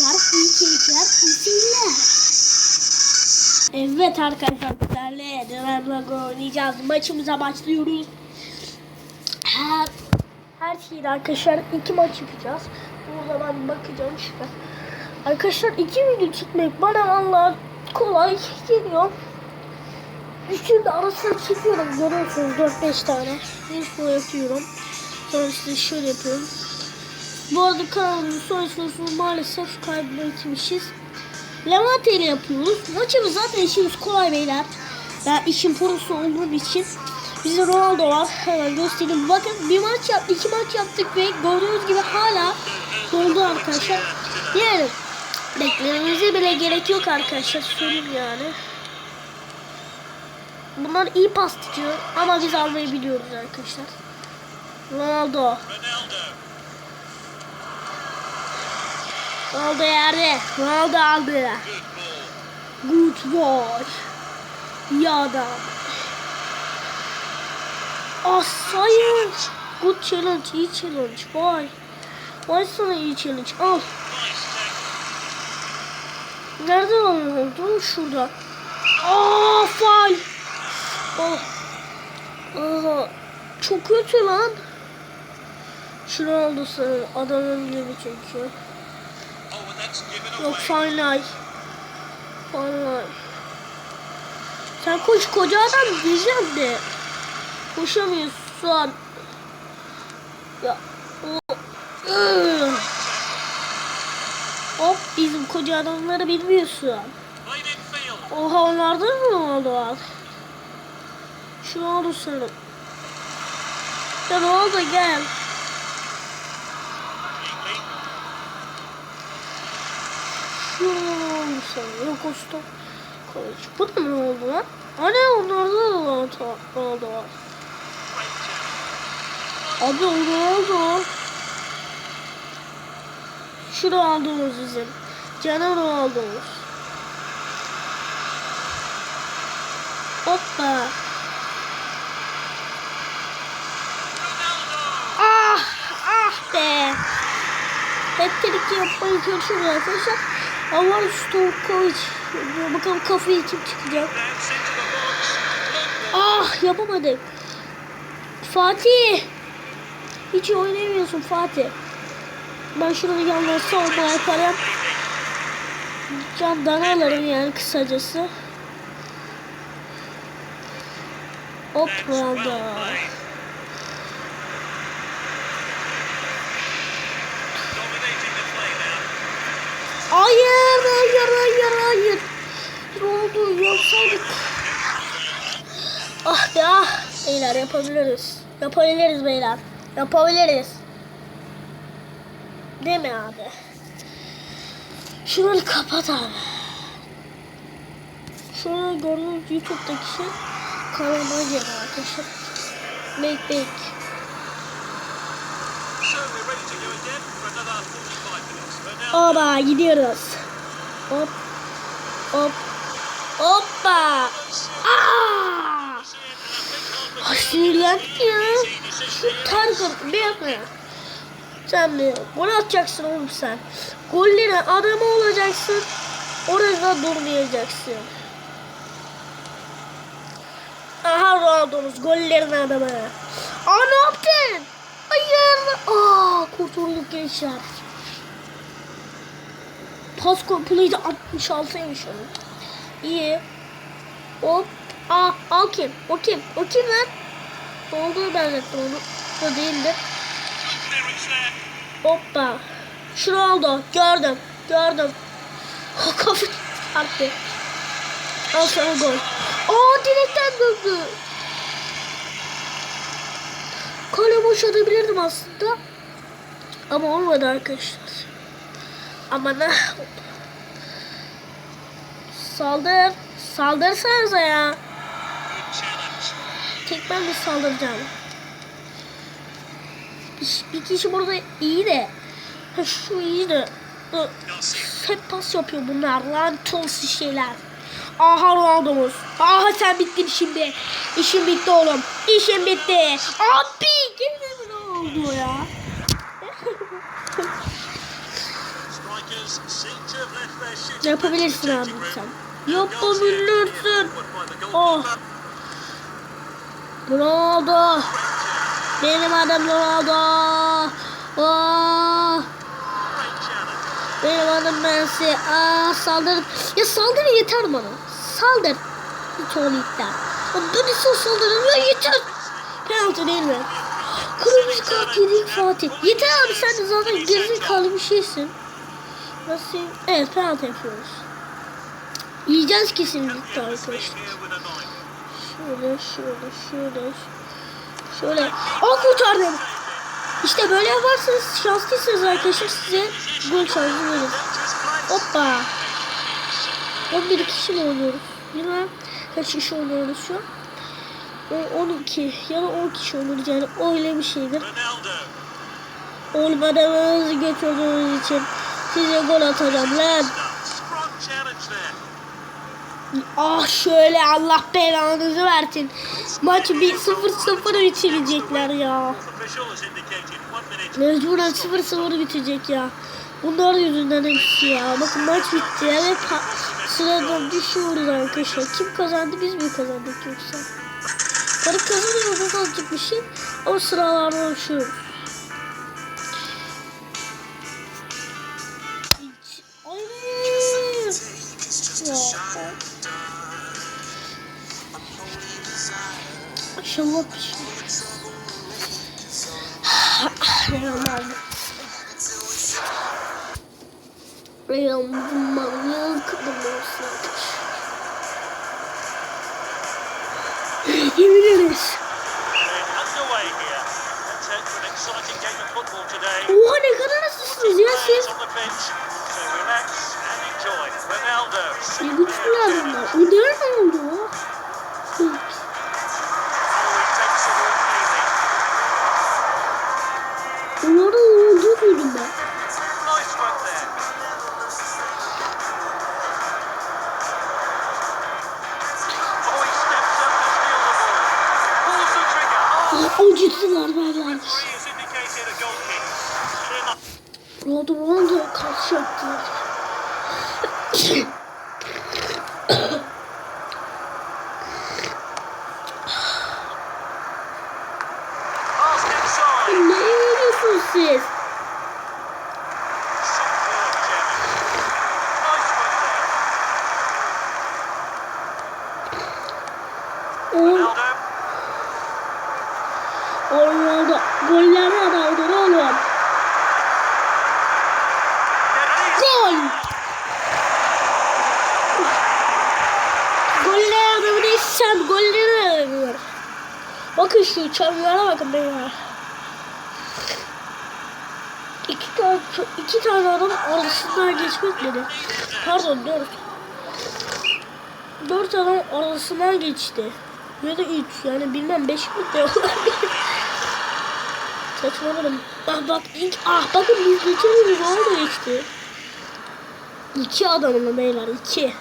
keyifler, iyi keyifler, iyi seyirler. Evet arkadaşlar sizlerle Dragon'la oynayacağız. Maçımıza başlıyoruz. Her, her şeyin arkadaşlar iki maç yapacağız. O zaman bakacağım şuna. Arkadaşlar iki video çekmek bana valla kolay geliyor. Şimdi arasını çekiyorum görüyorsunuz 4-5 tane. Info yapıyorum. Sonra işte şöyle yapıyorum. Bu arada kanalımızın son sorusu maalesef kaybetmişiz. Levante ile yapıyoruz. Maçımız zaten işimiz kolay beyler. Ben işin prosu olduğum için. Bizde Ronaldo var. Hemen göstereyim. Bakın bir maç yap, iki maç yaptık ve gördüğünüz gibi hala doldu arkadaşlar. Yani beklememize bile gerek yok arkadaşlar. Söyleyeyim yani. Bunlar iyi pas tutuyor ama biz almayı biliyoruz arkadaşlar. Ronaldo. Ronaldo. Ronaldo yerde. Ronaldo aldı. Good boy. İyi adam. Ah sayın. Good challenge. iyi challenge. Vay. Vay sana iyi challenge. Al. Nerede oldu? Şurada. Aa faal. Oh. Aa, çok kötü lan. Şunu oldu sanırım. Adamın gibi çekiyor. Yok final. Final. Sen koş koca adam diyeceğim de. Koşamıyorsun. Ya. O. Iı. Hop bizim koca adamları bilmiyorsun. Oha onlarda mı oldu var? Şu oldu sanırım. Ya ne oldu gel. Keeping. Şu o stop. Koç. Bu da ne oldu lan? Ana onlarda da oldu var. Abi o ne oldu? Şu aldığımız bizim. Canım aldığımız. Hoppa. Ronaldo. Ah ah be. Hep yapmayı çalışıyoruz arkadaşlar. Ama Stojkovic. Bakalım kafayı kim çıkacak. Ah yapamadık. Fatih. Hiç oynayamıyorsun Fatih. Ben şurada yalnız savunma yaparım. Candan alırım yani kısacası. Hop That's Hayır, hayır, hayır, hayır. Ne oldu? Yapsaydık. Ah be ah. Beyler yapabiliriz. Yapabiliriz beyler. Yapabiliriz. Değil mi abi? Şunları kapat abi. Şurada gördüğünüz YouTube'daki şey kanalıma gelin arkadaşlar. Make bake. Oba gidiyoruz. Hop. Hop. Hoppa. Aa! Ay ya. Tarkan bir yapma ya. Sen bir gol atacaksın oğlum sen. Gollerin adamı olacaksın. Orada durmayacaksın. Aha Ronaldo'muz gollerin adamı. Aa ne yaptın? Hayır. Aa kurtulduk gençler. Pas complete 66'ymış onun. İyi. Hop. Aa, al kim? O kim? O kim lan? Olduğunu benzettim onu. O değildi. Hoppa. Şunu oldu. Gördüm. Gördüm. Kafa çarptı. Al sana gol. Aa direkten döndü. Kale boşaltabilirdim aslında. Ama olmadı arkadaşlar. Ama ne? Saldır. Saldırsanıza ya. Tek ben mi saldıracağım? Bir, bir kişi burada iyi de. Şu iyi de. Hep pas yapıyor bunlar. Lan tolsuz şeyler. Aha Ronaldo'muz. Aha sen bittin şimdi. İşin bitti oğlum. İşin bitti. Abi gene ne oldu ya? Yapabilirsin abi sen. Yapabilirsin. Oh. Ronaldo. Benim adım Ronaldo. Challenge. benim adım Messi. Aa, saldır. Ya saldır yeter bana. Saldır. Hiç onu. Ya birisi saldırın ya yeter. Penaltı değil mi? Kırmızı kart yedik Fatih. Yeter abi sen de zaten gerizekalı bir şeysin. Nasıl? Evet penaltı yapıyoruz. Yiyeceğiz kesinlikle arkadaşlar. Şöyle şöyle şöyle. Şöyle. Aa kurtardım. İşte böyle yaparsanız şanslıysanız arkadaşlar size gol şansı verir. Hoppa. 11 kişi mi oynuyoruz? Bilmem kaç kişi oynuyoruz şu an. Ee, 12 ya da 10 kişi oynuyoruz yani öyle bir şeydir. Olmadığınızı götürdüğünüz için size gol atacağım lan. Ah şöyle Allah belanızı versin. Maç bir 0-0 bitirecekler ya. Mecburen 0-0 bitecek ya. Bunlar yüzünden hepsi ya. Bakın maç bitti ya ve düşüyoruz arkadaşlar. Kim kazandı biz mi kazandık yoksa? Para kazanıyoruz azıcık bir şey ama sıralardan düşüyoruz. Head for an exciting game of football today. Oha ne kadar nasılsınız ya siz? Ronaldo. Ne güçlüler bunlar. O ne oldu? shit. Bakın şu çamlara bakın beyler. İki tane, iki tane adam arasından geçmek dedi. Pardon dört. Dört adam arasından geçti. Ya da üç yani bilmem beş mi de. Saçmaladım. Bak bak ilk ah bakın biz geçemiyoruz o da geçti. İki adamın beyler iki.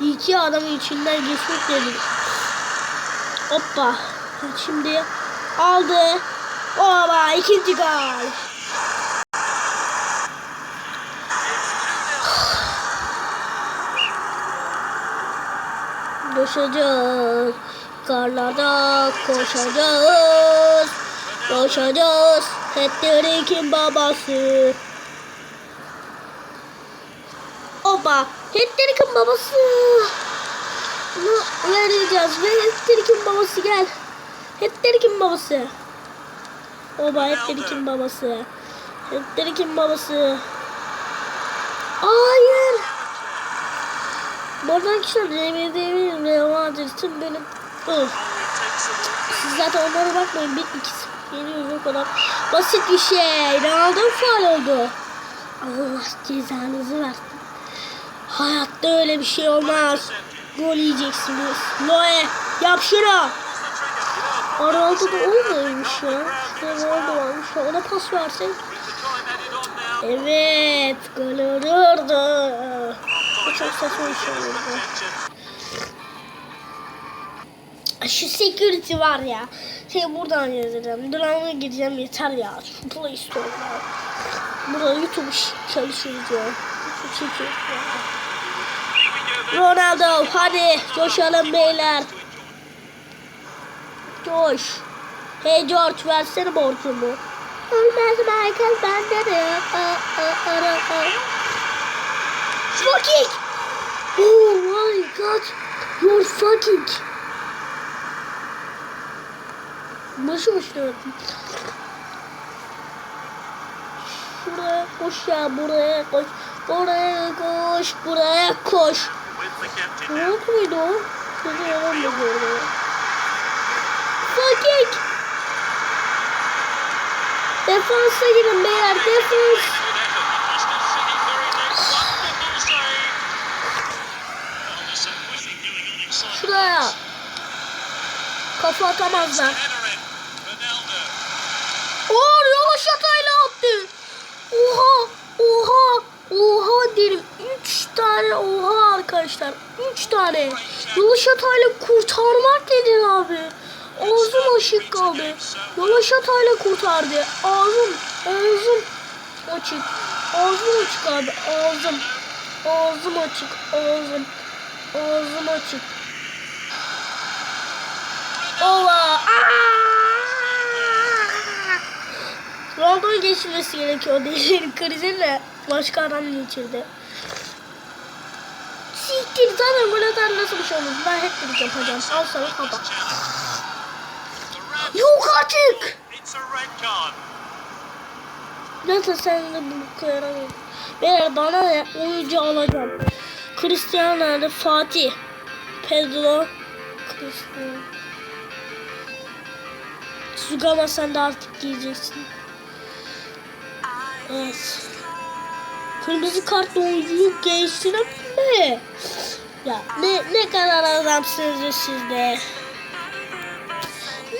İki adamın içinden geçmek dedik. Hoppa. Şimdi aldı. Oba ikinci gol. Koşacağız. Karlarda koşacağız. Koşacağız. Hattrick'in babası. Oba. Hattrick'in babası. Bunu vereceğiz. Ve Hattrick'in babası gel. Hattrick'in babası. Oba Hattrick'in babası. Hattrick'in babası. Hayır. Buradan kişiler DMD'nin Real Madrid'in benim. Oh, Siz zaten onlara bakmayın. Bir ikisi yeniyoruz o kadar. Basit bir şey. Ronaldo faal oldu. Allah cezanızı versin. Hayatta öyle bir şey olmaz. Gol yiyeceksiniz. Noe yap şunu. Ronaldo da olmuyormuş ya. İşte Ronaldo varmış. ya. Ona pas now. Evet. Gol olurdu. Bu çok saçma bir şey olurdu. Şu security var ya. Şey buradan yazacağım. Durağına gireceğim yeter ya. Şu Play Store'da. Burada YouTube çalışıyoruz çekiyoruz ya. Ronaldo hadi coşalım beyler. Coş. Hey George versene borcumu. Olmaz Michael bende de. Fucking. Oh my god. You're fucking. Başı uçtu. Şuraya koş ya buraya koş. Buraya koş. Buraya koş. Ne now. muydu o? Seni yalan mı gördü? Fucking! Defansa girin beyler defans. Şuraya. Kafa atamazlar. Oo yavaş atayla attı. Oha oha oha derim. Üç tane oha arkadaşlar. Üç tane. Yavaş atayla kurtarmak dedin abi. Ağzım açık kaldı. Yavaş atayla kurtardı. Ağzım ağzım açık. Ağzım açık abi ağzım. Ağzım açık ağzım. Ağzım açık. Ova. Ronaldo'yu geçirmesi gerekiyor. Değil krizinle başka adam geçirdi. Siktir zaten atar nasıl bir şey olur? Ben hep yapacağım. Al sana kafa. Yok artık. Nasıl sen de bunu koyaramam. Beyler bana ne? Oyuncu alacağım. Cristiano? Fatih. Pedro. Cristiano. Sugama sen de artık giyeceksin. Evet. Kırmızı kartlı oyuncuyu geçtirin mi? Ya ne ne kadar adamsınız siz de.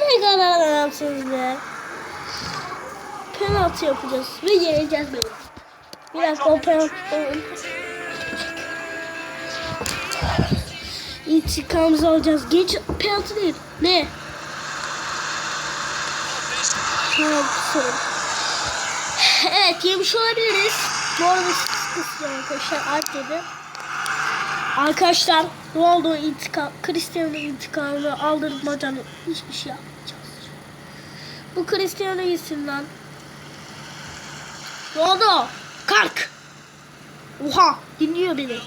Ne adamsınız be. Penaltı yapacağız ve yeneceğiz böyle. Bir dakika o penaltı. İntikamımızı alacağız. Geç penaltı değil. Ne? Penaltı. Evet yemiş olabiliriz. Bu arada sıkıntı arkadaşlar art dedi. Arkadaşlar Ronaldo intikam, Cristiano intikamını aldırmadan hiçbir şey yapmayacağız. Bu Cristiano yüzünden. Ronaldo kalk. Oha dinliyor beni.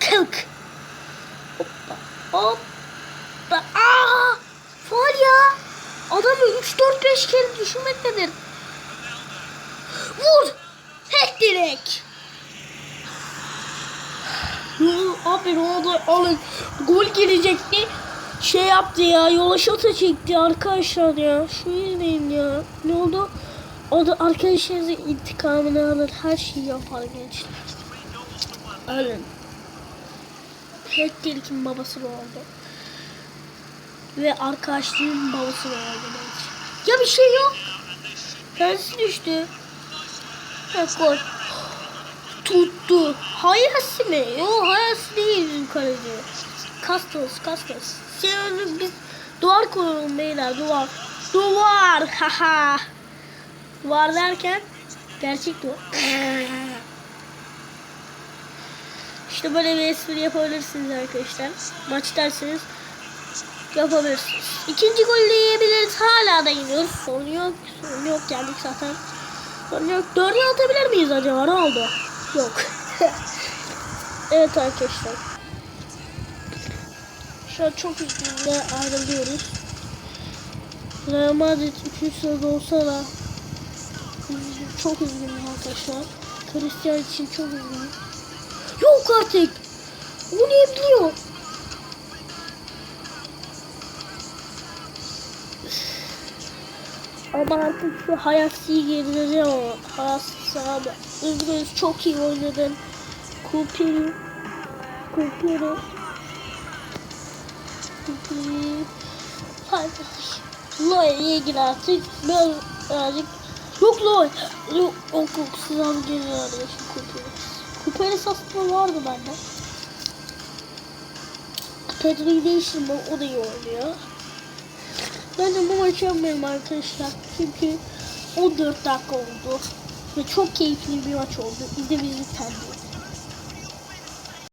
Kalk. Hoppa hoppa. Aa! Faul ya. Adamı 3-4-5 kere düşürmek nedir? Vur. Tek direk. Abi Ronaldo alın. Gol gelecekti. Şey yaptı ya. Yola şata çekti arkadaşlar ya. Şu izleyin ya. Ne oldu? O da arkadaşlarınızın intikamını alır. Her şeyi yapar gençler. Alın. Hektir'in babası oldu. Ve arkadaşlığın babası oldu bence. Ya bir şey yok. Tersi düştü. Ha, gol. Tuttu. Hayası mi? Yok hayası değil kaleci. Kastos, Kastos. Sen biz duvar koyalım beyler duvar. Duvar. Haha. duvar derken gerçek duvar. İşte böyle bir espri yapabilirsiniz arkadaşlar. Maç derseniz yapabilirsiniz. İkinci golü yiyebiliriz. Hala da yeniyoruz. Sorun yok. Sorun yok. Geldik zaten. Sorun yok. Dörde atabilir miyiz acaba? Ne oldu? Yok. evet arkadaşlar. An çok üzgünle ayrılıyoruz. Real Madrid 3. sırada olsa da çok üzgünüm arkadaşlar. Cristiano için çok üzgünüm. Yok artık. O ne biliyor? Ama artık şu Hayatsi'yi gerileceğim ama Hayatsi abi. Üzgünüz çok iyi oynadın. Kupiri. Kupiri. Hadi. Loya'ya gir artık. Ben birazcık Yok Loy. Yok yok yok. Sıram geliyor arkadaşım Kupiri. Kupiri aslında vardı bende. Pedro'yu değiştirme o da iyi oynuyor. Ben de bu maçı yapmayayım arkadaşlar. Çünkü 14 dakika oldu. Ve çok keyifli bir maç oldu. İzlemenizi tercih.